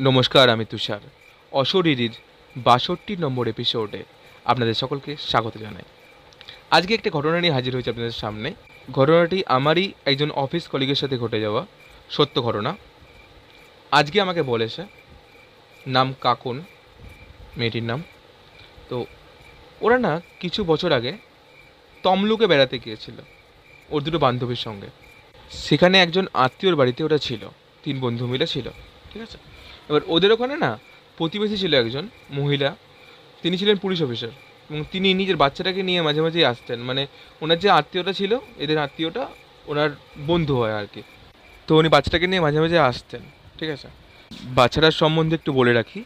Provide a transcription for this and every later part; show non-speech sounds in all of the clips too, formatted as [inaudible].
নমস্কার, আমি তুষার। অশরীরীর বাষট্টি নম্বর এপিসোডে আপনাদের সকলকে স্বাগত জানাই। আজকে একটা ঘটনা নিয়ে হাজির হয়েছে আপনাদের সামনে। ঘটনাটি আমারই একজন অফিস কলিগের সাথে ঘটে যাওয়া সত্য ঘটনা। আজকে আমাকে বলেছে, নাম কাকুন, মেয়েটির নাম। তো ওরা না কিছু বছর আগে তমলুকে বেড়াতে গিয়েছিল, ওর দুটো বান্ধবীর সঙ্গে। সেখানে একজন আত্মীয়র বাড়িতে ওরা ছিল, তিন বন্ধু মিলে ছিল, ঠিক আছে? এবার ওদের ওখানে না প্রতিবেশী ছিল একজন মহিলা, তিনি ছিলেন পুলিশ অফিসার এবং তিনি নিজের বাচ্চাটাকে নিয়ে মাঝে মাঝেই আসতেন। মানে ওনার যে আত্মীয়টা ছিল, এদের আত্মীয়টা ওনার বন্ধু হয় আর কি। তো উনি বাচ্চাটাকে নিয়ে মাঝে মাঝে আসতেন, ঠিক আছে? বাচ্চাটার সম্বন্ধে একটু বলে রাখি।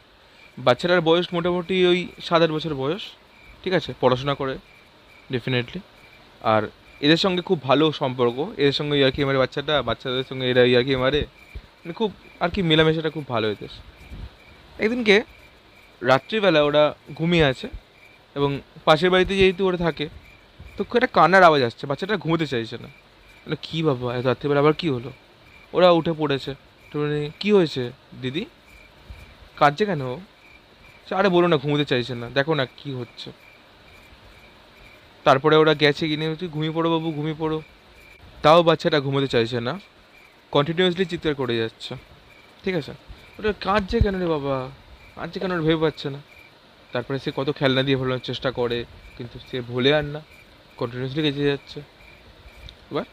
বাচ্চাটার বয়স মোটামুটি ওই সাত আট বছর বয়স, ঠিক আছে? পড়াশোনা করে ডেফিনেটলি আর এদের সঙ্গে খুব ভালো সম্পর্ক। এদের সঙ্গে ইয়ার্কি মারে বাচ্চাটা, বাচ্চাদের সঙ্গে এরা ইয়ার্কি মারে। মানে খুব আর কি মেলামেশাটা খুব ভালো এদের একদিনকে রাত্রিবেলা ওরা ঘুমিয়ে আছে এবং পাশের বাড়িতে যেহেতু ওরা থাকে, তো একটা কান্নার আওয়াজ আসছে, বাচ্চাটা ঘুমোতে চাইছে না। মানে কী বাবা, এত রাত্রিবেলা আবার কী হলো? ওরা উঠে পড়েছে। কী হয়েছে দিদি? কাঁদছে কেন আরে, বলো না, ঘুমোতে চাইছে না, দেখো না কী হচ্ছে। তারপরে ওরা গেছে কিনে হচ্ছে ঘুমিয়ে পড়ো বাবু, ঘুমিয়ে পড়ো। তাও বাচ্চাটা ঘুমোতে চাইছে না। কন্টিনিউয়াসলি চিৎকার করে যাচ্ছে। ঠিক আছে। ওটা কাঁদছে কেন রে বাবা? কাঁদছে কেন ভেবে পাচ্ছে না। তারপরে সে কত খেলনা দিয়ে ভোলানোর চেষ্টা করে, কিন্তু সে ভোলে আর না। কন্টিনিউয়াসলি গেঁচে যাচ্ছে। এবার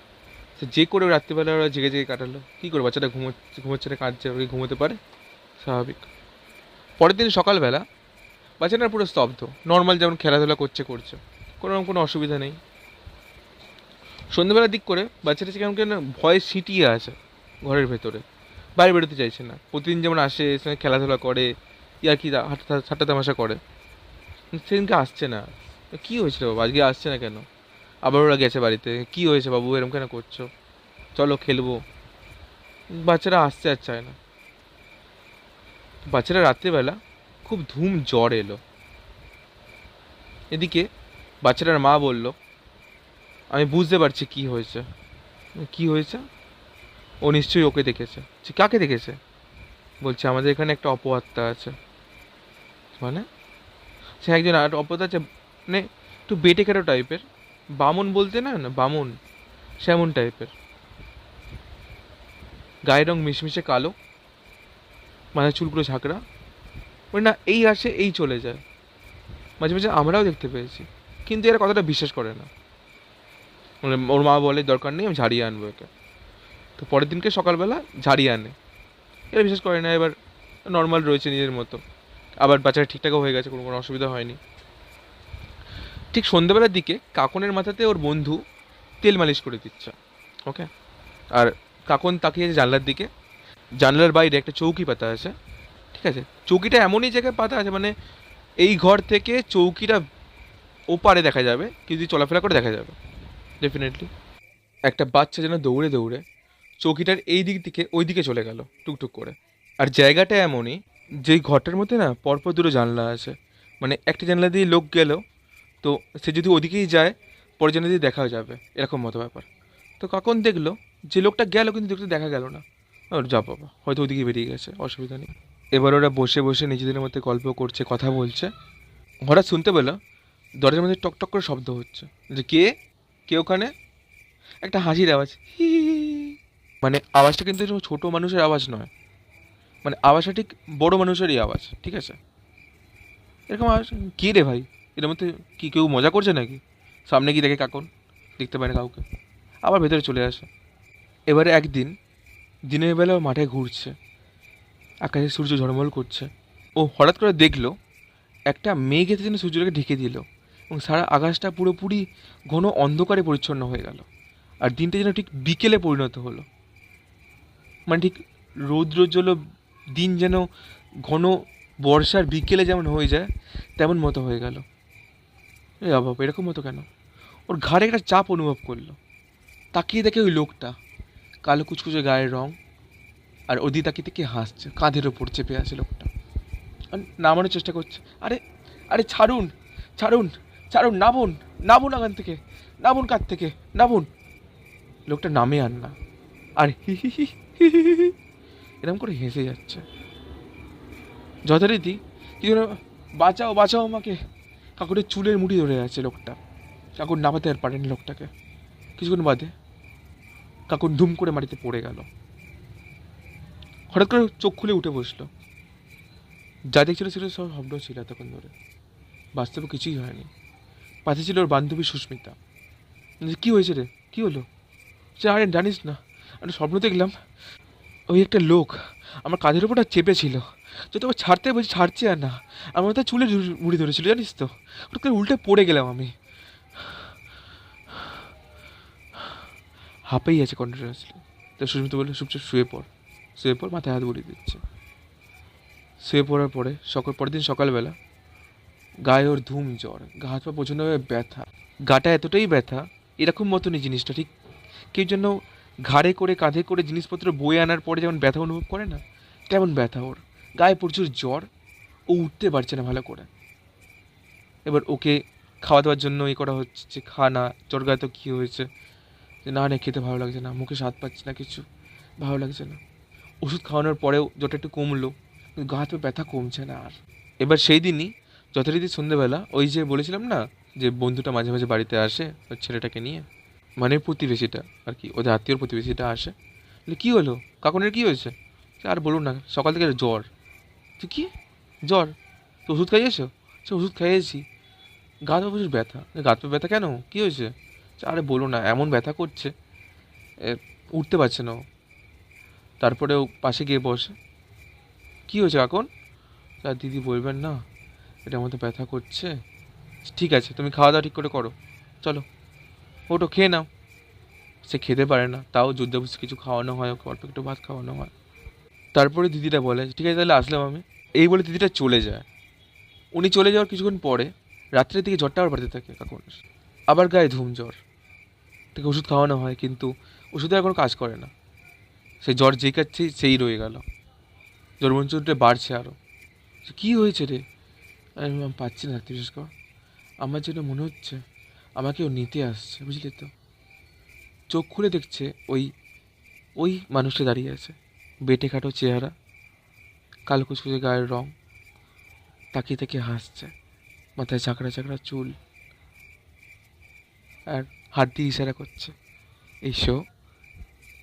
সে যে করে রাত্রিবেলা ওরা জেগে জেগে কাটালো। কী করে? বাচ্চাটা ঘুমোচ্ছে ঘুমোচ্ছে না, কাঁদছে, ওরা কি ঘুমোতে পারে? স্বাভাবিক। পরের দিন সকালবেলা বাচ্চাটা পুরো স্তব্ধ। নর্মাল যেমন খেলাধুলা করছে করছে। কোনো রকম কোনো অসুবিধা নেই। সন্ধ্যেবেলার দিক করে বাচ্চাটা কেমন কেন ভয়ে সিটিয়ে আছে ঘরের ভেতরে। বাইরে বেরোতে চাইছে না। প্রতিদিন যেমন আসে সঙ্গে খেলাধুলা করে ইয়ার কি ঠাট্টা তামাশা করে। সেদিনকে আসছে না। কী হয়েছিল বাবু? আজকে আসছে না কেন? আবার ওরা গেছে বাড়িতে। কী হয়েছে বাবু? এরকম কেন করছ? চলো খেলব। বাচ্চারা আসতে আর চায় না। বাচ্চারা রাত্রিবেলা খুব ধুম জ্বর এলো। এদিকে বাচ্চাটার মা বলল, আমি বুঝতে পারছি কি হয়েছে। কি হয়েছে? ও নিশ্চয়ই ওকে দেখেছে। কাকে দেখেছে? বলছে, আমাদের এখানে একটা অপআত্মা আছে। মানে? সে একজন আর অপআত্মা আছে মানে একটু বেটে কেটো টাইপের। বামন বলতে না না, বামন? সেমন টাইপের। গায়ের রং মিশমিশে কালো। মাথার চুলগুলো ঝাঁকড়া। মানে না, এই আসে, এই চলে যায়। মাঝে মাঝে আমরাও দেখতে পেয়েছি। কিন্তু এরা কথাটা বিশ্বাস করে না। মানে ওর মা বলে, দরকার নেই, আমি ঝাড়িয়ে আনব একে তো পরের দিনকে সকালবেলা ঝাড়িয়ে আনে। এরা বিশ্বাস করে না, এবার নর্মাল রয়েছে নিজের মতো। আবার বাচ্চারা ঠিকঠাকও হয়ে গেছে, কোনো কোনো অসুবিধা হয়নি। ঠিক সন্ধ্যেবেলার দিকে কাকনের মাথাতে ওর বন্ধু তেল মালিশ করে দিচ্ছে ওকে আর কাকন তাকিয়েছে জানলার দিকে। জানলার বাইরে একটা চৌকি পাতা আছে, ঠিক আছে? চৌকিটা এমনই জায়গায় পাতা আছে মানে এই ঘর থেকে চৌকিটা ওপারে দেখা যাবে যদি চলাফেরা করে দেখা যাবে ডেফিনেটলি একটা বাচ্চা যেন দৌড়ে দৌড়ে চৌকিটার এই দিক থেকে ওই দিকে চলে গেল, টুকটুক করে। আর জায়গাটা এমনই, যেই ঘরটার মধ্যে না পরপর দুটো জানলা আছে। মানে একটা জানলা দিয়ে লোক গেল, তো সে যদি ওদিকেই যায়, পরের জানলা দিয়ে দেখা যাবে, এরকম মতো ব্যাপার। তো কখন দেখল, যে লোকটা গেল কিন্তু লোকটা দেখা গেল না। ওর যা বাবা, হয়তো ওদিকে বেরিয়ে গেছে, অসুবিধা নেই। এবার ওরা বসে বসে নিজেদের মধ্যে গল্প করছে, কথা বলছে। হঠাৎ শুনতে পেল, দরজার মধ্যে টক টক করে শব্দ হচ্ছে, যে কে? কে ওখানে? একটা হাসির আওয়াজ, হি হি। মানে আওয়াজটা কিন্তু ছোটো মানুষের আওয়াজ নয়। মানে আওয়াজটা ঠিক বড় মানুষেরই আওয়াজ, ঠিক আছে? এরকম আওয়াজ, কী রে ভাই? এর মধ্যে কি কেউ মজা করছে নাকি? সামনে গিয়ে দেখে কাকুন, দেখতে পায় না কাউকে। আবার ভেতরে চলে আসে। এবারে একদিন, দিনের বেলা মাঠে ঘুরছে। আকাশে সূর্য ঝলমল করছে। ও হঠাৎ করে দেখল, একটা মেঘ এসে যেন সূর্যটাকে ঢেকে দিল এবং সারা আকাশটা পুরোপুরি ঘন অন্ধকারে পরিচ্ছন্ন হয়ে গেল। আর দিনটা যেন ঠিক বিকেলে পরিণত হলো। মানে ঠিক রৌদ্রোজ্জ্বল দিন যেন ঘন বর্ষার বিকেলে যেমন হয়ে যায়, তেমন মতো হয়ে গেল। এ বাবা এরকম মতো কেন? ওর ঘাড়ে একটা চাপ অনুভব করল। তাকিয়ে দেখে ওই লোকটা, কালো কুচকুচে গায়ের রং, আর ওদি তাকিয়ে থেকে হাসছে, কাঁধের ওপর চেপে আছে লোকটা। আর নামানোর চেষ্টা করছে, আরে আরে ছাড়ুন ছাড়ুন ছাড়ুন, নামুন নামুন আগান থেকে, নামুন কার থেকে, নামুন। লোকটা নামে আর না। আর, হি হি হি [laughs] এরকম করে হেসে যাচ্ছে। যথারীতি কি বাঁচাও বাঁচাও আমাকে। কাকুরের চুলের মুঠি ধরে আছে লোকটা। কাকুর নামাতে আর পারেনি লোকটাকে। কিছুক্ষণ বাদে কাকুর ধুম করে মাটিতে পড়ে গেল। হঠাৎ করে চোখ খুলে উঠে বসল। যা দেখছিল ছিল সব শব্দ ছিল এতক্ষণ ধরে। বাস্তবে কিছুই হয়নি। পাশে ছিল ওর বান্ধবী সুস্মিতা। কি হয়েছে রে? কি হলো? সে আরে জানিস না? আমি স্বপ্ন দেখলাম। ওই একটা লোক আমার কাঁধের উপরটা চেপেছিল। যত আবার ছাড়তে বলছি, ছাড়ছে আর না। আমার তো চুলে মুড়ি ধরেছিল, জানিস তো? করে উল্টে পড়ে গেলাম আমি। হাঁপেই আছে কন্টিনিউয়াসলি তো সুস্মিতা বলল, চুপচাপ শুয়ে পড়। শুয়ে পড়, মাথায় হাত বুড়িয়ে দিচ্ছে। শুয়ে পড়ার পরে, সকাল, পরের দিন সকালবেলা, গায়ে ওর ধুম, জ্বর, গা হাত পা প্রচণ্ডভাবে ব্যথা, গাটা এতটাই ব্যথা, এরকম মতনই জিনিসটা, ঠিক? কেউ যেন ঘাড়ে করে, কাঁধে করে জিনিসপত্র বয়ে আনার পরে যেমন ব্যথা অনুভব করে না, তেমন ব্যথা ওর। গায়ে প্রচুর জ্বর, ও উঠতে পারছে না ভালো করে। এবার ওকে খাওয়া দাওয়ার জন্য এ করা হচ্ছে, খা না জ্বর গায়ে তো কী হয়েছে? যে না না খেতে ভালো লাগছে না, মুখে স্বাদ পাচ্ছে না কিছু, ভালো লাগছে না। ওষুধ খাওয়ানোর পরেও জ্বরটা একটু কমলো, কিন্তু গা হাতে ব্যথা কমছে না আর। এবার সেই দিনই যথারীতি সন্ধ্যেবেলা ওই যে বলেছিলাম না, যে বন্ধুটা মাঝে মাঝে বাড়িতে আসে, ওর ছেলেটাকে নিয়ে মানে প্রতিবেশীটা আর কি ওদের আত্মীয় প্রতিবেশীটা আসে। কী হলো? কাকুনের কী হয়েছে? আর বলুন না, সকাল থেকে জ্বর। তুই কি? জ্বর? তো ওষুধ খাইয়েছো? সে ওষুধ খাইয়েছি। গা তো প্রচুর ব্যথা। গা তো ব্যথা কেন? কী হয়েছে? আরে বলো না, এমন ব্যথা করছে উঠতে পারছে না ও। তারপরে ও পাশে গিয়ে বসে, কী হয়েছে এখন আর দিদি বলবেন না, এটার মধ্যে ব্যথা করছে। ঠিক আছে, তুমি খাওয়া দাওয়া ঠিক করে করো। চলো। ওটো খেয়ে নাও। সে খেতে পারে না। তাও যুদ্ধে বসে কিছু খাওয়ানো হয় ওকে অল্প একটু ভাত খাওয়ানো হয়। তারপরে দিদিটা বলে, ঠিক আছে তাহলে আসলাম আমি। এই বলে দিদিটা চলে যায়। উনি চলে যাওয়ার কিছুক্ষণ পরে রাত্রের দিকে জ্বরটা আবার বাড়তে থাকে কাকুন আবার গায়ে ধুম জ্বর। তাকে ওষুধ খাওয়ানো হয়, কিন্তু ওষুধে আর কোনো কাজ করে না। সে জ্বর যে কাচ্ছে সেই রয়ে গেল। জ্বর মঞ্চুরটা বাড়ছে আরও কী হয়েছে রে? আমি পাচ্ছি না থাকতে বিশেষ আমার যেটা মনে হচ্ছে আমাকে ও নিতে আসছে, বুঝলি তো? চোখ খুলে দেখছে ওই ওই মানুষটা দাঁড়িয়ে আছে বেটে খাটো চেহারা, কালো কুচকুচে গায়ের রং, তাকিয়ে তাকিয়ে হাসছে, মাথায় চাকড়া চাকড়া চুল, আর হাত দিয়ে ইশারা করছে, এসো,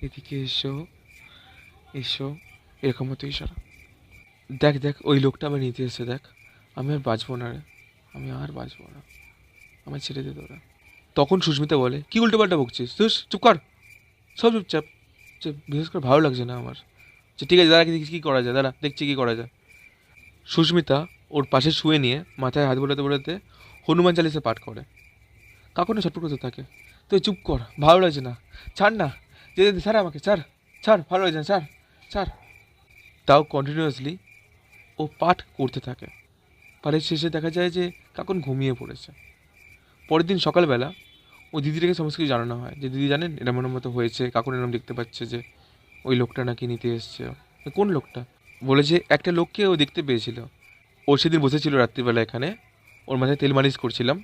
এদিকে এসো এসো, এরকম মতো ইশারা। দেখ দেখ, ওই লোকটা আমার নিতে এসে দেখ, আমি আর বাঁচবো না রে, আমি আর বাঁচবো না। আমার ছেড়ে দে তোরা। তখন সুস্মিতা বলে কি উল্টো পাল্টা বকছিস? তুই চুপ কর। সব চুপচাপ। বিশেষ করে ভালো লাগছে না আমার। যে ঠিক আছে দাঁড়া দেখছি কী করা যায়। দাঁড়া দেখছি কী করা যায়। সুস্মিতা ওর পাশে শুয়ে নিয়ে মাথায় হাত বোলাতে বোলাতে হনুমান চালিসা পাঠ করে। কাকুনে ছটফট করতে থাকে। তুই চুপ কর ভালো লাগছে না। ছাড় না। যেতে দে, ছাড় আমাকে ছাড়। ছাড় ভালো লাগছে না ছাড় ছাড়। তাও কন্টিনিউয়াসলি ও পাঠ করতে থাকে। পাঠের শেষে দেখা যায় যে কাকুন ঘুমিয়ে পড়েছে। পরের দিন সকালবেলা ও দিদিটাকে সমস্ত কিছু জানানো হয় যে, দিদি জানেন এরম এরম মতো হয়েছে কাকুন এরম দেখতে পাচ্ছে যে, ওই লোকটা নাকি নিতে এসছে। কোন লোকটা? বলে যে, একটা লোককে ও দেখতে পেয়েছিল। ও সেদিন বসেছিল রাত্রিবেলা এখানে, ওর মাথায় তেল মালিশ করছিলাম।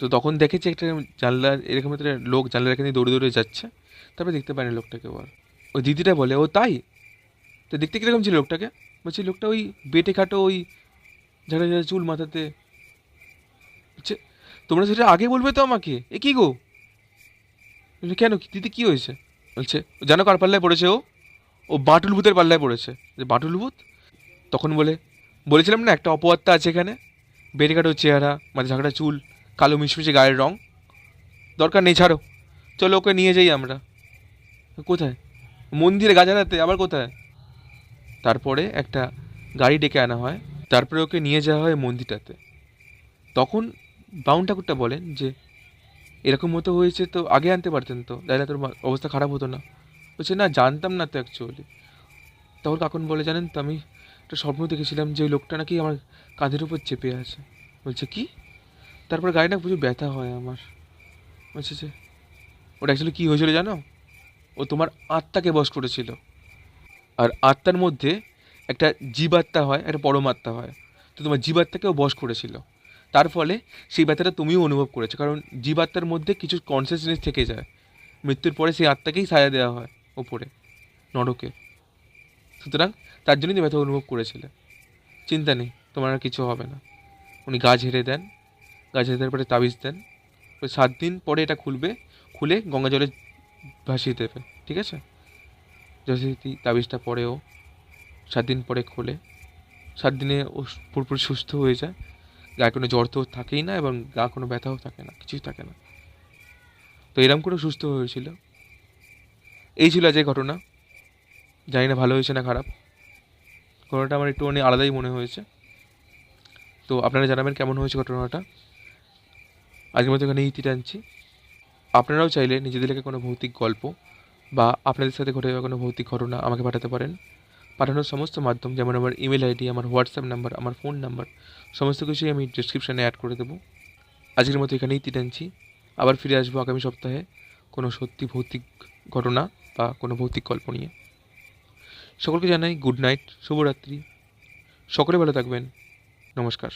তো তখন দেখেছি একটা জানলা এরকম একটা লোক জানলার এখানে দৌড়ে দৌড়ে যাচ্ছে। তারপরে দেখতে পায়নি লোকটাকে ও আর। ওই দিদিটা বলে, ও তাই? তো দেখতে কীরকম ছিল লোকটাকে? বলছি, লোকটা ওই বেটে খাটো ওই ঝাড়া ঝাড়া চুল মাথাতে বলছে তোমরা সেটা আগে বলবে তো আমাকে? এ কি গো? কেন দিদি কী হয়েছে? বলছে, জানো কার পাল্লায় পড়েছে ও? ও বাটুল ভূতের পাল্লায় পড়েছে। যে বাটুল ভূত? তখন বলে, বলেছিলাম না, একটা অপবাদটা আছে এখানে। বেটে কাটো চেহারা, মাঝে ঝাঁকড়া চুল, কালো মিশমিশে গায়ের রং। দরকার নেই, ছাড়ো। চলো ওকে নিয়ে যাই আমরা। কোথায়? মন্দিরে, গাজারাতে। আবার কোথায়? তারপরে একটা গাড়ি ডেকে আনা হয়। তারপরে ওকে নিয়ে যাওয়া হয় মন্দিরটাতে। তখন বাউন ঠাকুরটা বলেন যে, এরকম মতো হয়েছে তো আগে আনতে পারতেন তো তাহলে তোর অবস্থা খারাপ হতো না। বলছে, না, জানতাম না তো অ্যাকচুয়ালি তখন কাকুন বলে, জানেন তো, আমি একটা স্বপ্ন দেখেছিলাম যে ওই লোকটা নাকি আমার কাঁধের উপর চেপে আছে। বলছে, কি? তারপরে গাড়িটা প্রচুর ব্যথা হয় আমার। বলছে যে, ওটা অ্যাকচুয়ালি কী হয়েছিল জানো? ও তোমার আত্মাকে বশ করেছিল। আর আত্মার মধ্যে একটা জীবাত্মা হয়, একটা পরমাত্মা হয়। তো তোমার জীবাত্মাকেও বশ করেছিল। তার ফলে সেই ব্যথাটা তুমিও অনুভব করেছ, কারণ জীবাত্মার মধ্যে কিছু কনসিয়াসনেস থেকে যায়। মৃত্যুর পরে সেই আত্মাকেই সাজা দেওয়া হয় ওপরে, নরকে। সুতরাং তার জন্যই তুমি ব্যথা অনুভব করেছিলে। চিন্তা নেই, তোমার আর কিছু হবে না। উনি গা ঝেড়ে দেন, গা ঝেড়ে দেওয়ার পরে তাবিজ দেন। ওই সাত দিন পরে এটা খুলবে, খুলে গঙ্গা জলে ভাসিয়ে দেবে, ঠিক আছে? যথারীতি তাবিজটা পরেও সাত দিন পরে খোলে। সাত দিনে ও পুরোপুরি সুস্থ হয়ে যায়। গায়ে কোনো জ্বর তো থাকেই না এবং গা কোনো ব্যথাও থাকে না, কিছুই থাকে না। তো এরম করে সুস্থ হয়েছিল। এই ছিল আজকে ঘটনা। জানি না ভালো হয়েছে না খারাপ। ঘটনাটা আমার একটুখানি আলাদাই মনে হয়েছে। তো আপনারা জানাবেন কেমন হয়েছে ঘটনাটা। আজকের মতো এখানে ইতি টানছি। আপনারাও চাইলে নিজেদের কোনো ভৌতিক গল্প বা আপনাদের সাথে ঘটে যাওয়া কোনো ভৌতিক ঘটনা আমাকে পাঠাতে পারেন। পাঠানোর সমস্ত মাধ্যম, যেমন আমার ইমেল আইডি আমার হোয়াটসঅ্যাপ নাম্বার আমার ফোন নাম্বার সমস্ত কিছুই আমি ডিসক্রিপশানে অ্যাড করে দেবো। আজকের মতো এখানেই তিটানছি আবার ফিরে আসব আগামী সপ্তাহে কোনো সত্যি ভৌতিক ঘটনা বা কোনো ভৌতিক গল্প নিয়ে। সকলকে জানাই গুড নাইট শুভরাত্রি। সকলে ভালো থাকবেন। নমস্কার।